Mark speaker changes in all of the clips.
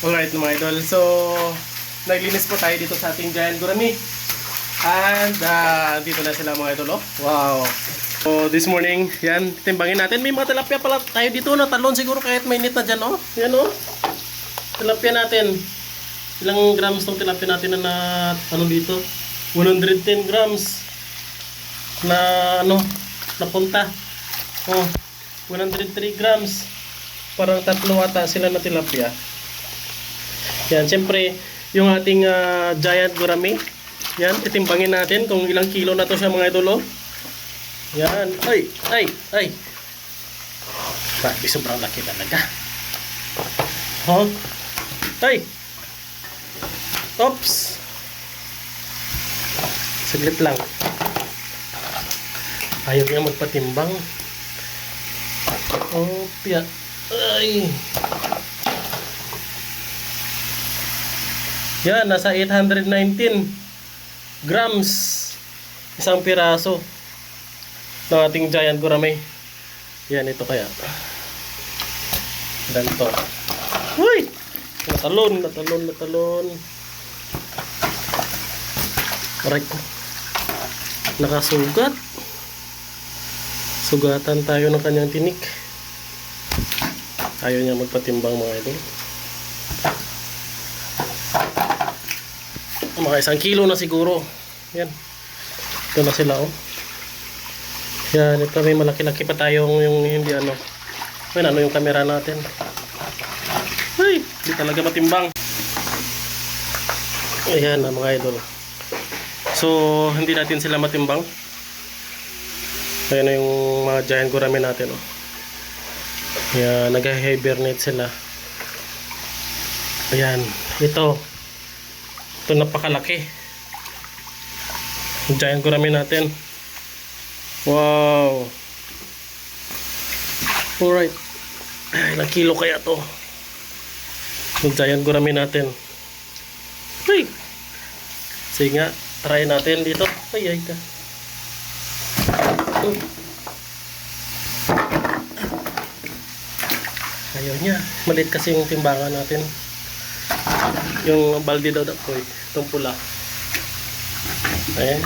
Speaker 1: Alright mga idol, so naglinis po tayo dito sa ating giant gurami. And ah, dito na sila mga idol, oh. Wow. So this morning, yan, timbangin natin. May mga tilapia pala tayo dito na talon siguro kahit mainit na dyan, oh. Yan, oh. Tilapia natin. Ilang grams tong tilapia natin na, na ano dito? 110 grams na ano, napunta. Oh, 103 grams. Parang tatlo ata sila na tilapia. Yan, siyempre, yung ating ah, giant gurami. Yan, titimbangin natin kung ilang kilo na to siya mga idolo. Yan, ay, ay, ay. Grabe, sobrang laki talaga. Oh, ay. Oops. Saglit lang. Ayaw niya magpatimbang. Oh, piya. Ay. Yan, nasa 819 grams isang piraso ng ating giant gurame. Yan, ito kaya. Ganito. Uy! Natalon, natalon, natalon. Aray ko. Nakasugat. Sugatan tayo ng kanyang tinik. Ayaw niya magpatimbang mga idol. Mga isang kilo na siguro. Yan. Ito na sila oh. Yan, ito may malaki-laki pa tayong yung hindi ano. May ano yung camera natin. Ay, hindi talaga matimbang. Ayan na mga idol. So, hindi natin sila matimbang. Ayan na yung mga giant gurami natin oh. Ayan, nag-hibernate sila. Ayan, ito. Ito napakalaki. Giant gurami natin. Wow. Alright. Ay, ilang kilo kaya to? Yung giant gurami natin. Ay! Sige nga, try natin dito. Ay, ay ka. Oh. Ayaw niya. Malit kasi yung timbangan natin. Yung balde daw po eh. Itong pula. Ayan.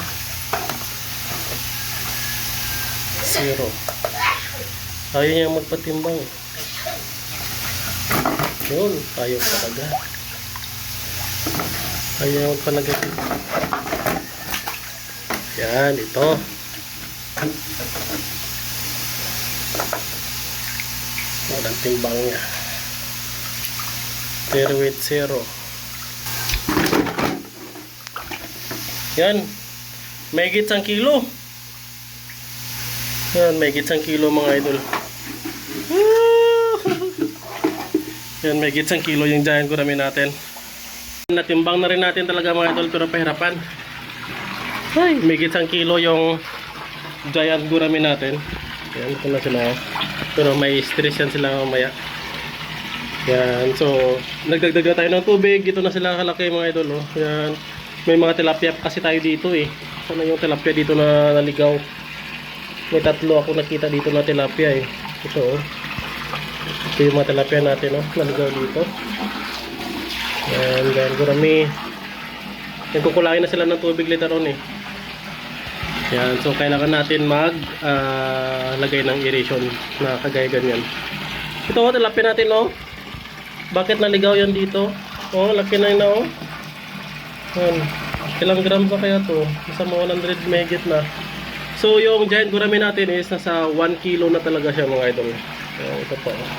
Speaker 1: Zero. Ayaw niya magpatimbang. Yun. Ayaw talaga. Ayaw niya magpalagay. Yan. Ito. Walang timbang niya. 0 with 0. Yan. May isang kilo. Yan, may isang kilo mga idol. Yan, may isang kilo yung giant gurami natin. Natimbang na rin natin talaga mga idol pero pahirapan. Ay, may isang kilo yung giant gurami natin. Yan, ito na sila. oh. Pero may stress yan sila mamaya. Yan, so nagdagdag na tayo ng tubig. Ito na sila kalaki mga idol. Oh. Yan, may mga tilapia kasi tayo dito eh. Sana yung tilapia dito na naligaw. May tatlo ako nakita dito na tilapia eh. Ito oh. Ito yung mga tilapia natin oh. Naligaw dito. Yan, yan. Gurami. Yan, na sila ng tubig later on eh. Yan, so kailangan natin mag ah, lagay ng aeration na kagaya ganyan. Ito oh, tilapia natin oh. Bakit naligaw yan dito? Oh, laki na yun na oh. Yan. Ilang grams na kaya to? Nasa mga 100 megit na. So yung giant gurami natin is nasa 1 kilo na talaga siya mga idol. So, ito po. oh.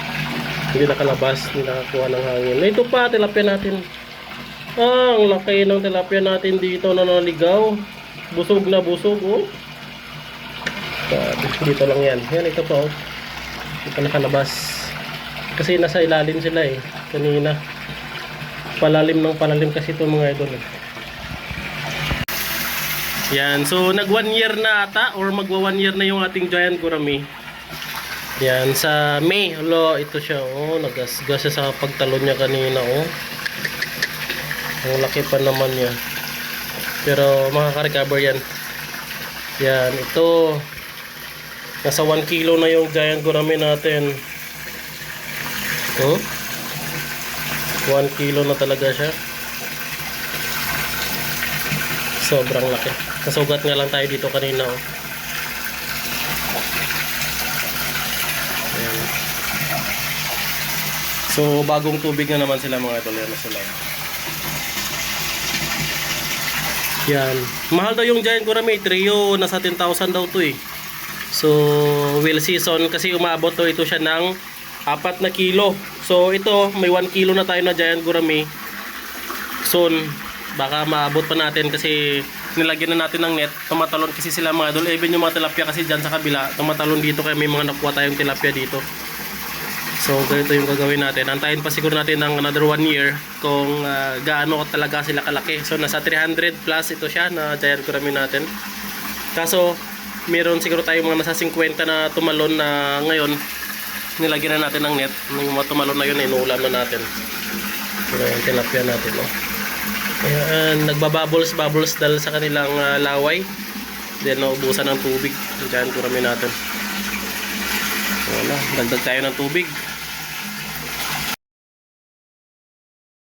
Speaker 1: Hindi nakalabas, hindi nakakuha ng hangin. Ito pa, tilapia natin. Ah, ang laki ng tilapia natin dito na naligaw. Busog na busog, oh. Grabe, dito lang yan. Yan, ito pa, oh. Ito nakalabas. Kasi nasa ilalim sila, eh. Kanina. Palalim ng palalim kasi ito mga idol, eh. Yan, so nag one year na ata or magwa one year na yung ating giant gurami. Yan, sa May, alo, ito siya, oh, nagasgas siya sa pagtalon niya kanina, oh. Ang laki pa naman niya. Pero makaka-recover yan. Yan, ito. Nasa 1 kilo na yung giant gurami natin. Oh. 1 kilo na talaga siya. Sobrang laki. Kasugat nga lang tayo dito kanina. Oh. So, bagong tubig na naman sila mga idol. Yan na sila. Yan. Mahal daw yung Giant Gourmet Trio. Nasa 10,000 daw to eh. So, will season kasi umabot to ito siya ng 4 na kilo. So, ito may 1 kilo na tayo na Giant Gourmet. Soon, baka maabot pa natin kasi nilagyan na natin ng net. Tumatalon kasi sila mga idol. Even yung mga tilapia kasi dyan sa kabila, tumatalon dito kaya may mga nakuha tayong tilapia dito. So, ganito yung gagawin natin. Antayin pa siguro natin ng another one year kung ah, gaano talaga sila kalaki. So, nasa 300 plus ito siya na giant gurami natin. Kaso, meron siguro tayong mga nasa 50 na tumalon na ngayon nilagyan na natin ng net. Yung mga tumalon na yun, inuulam na natin. Pero yung tilapia natin, no? Ayan, nagbabubbles, bubbles dahil sa kanilang ah, laway. Then, naubusan ng tubig. Giant gurami natin. Wala, dagdag tayo ng tubig.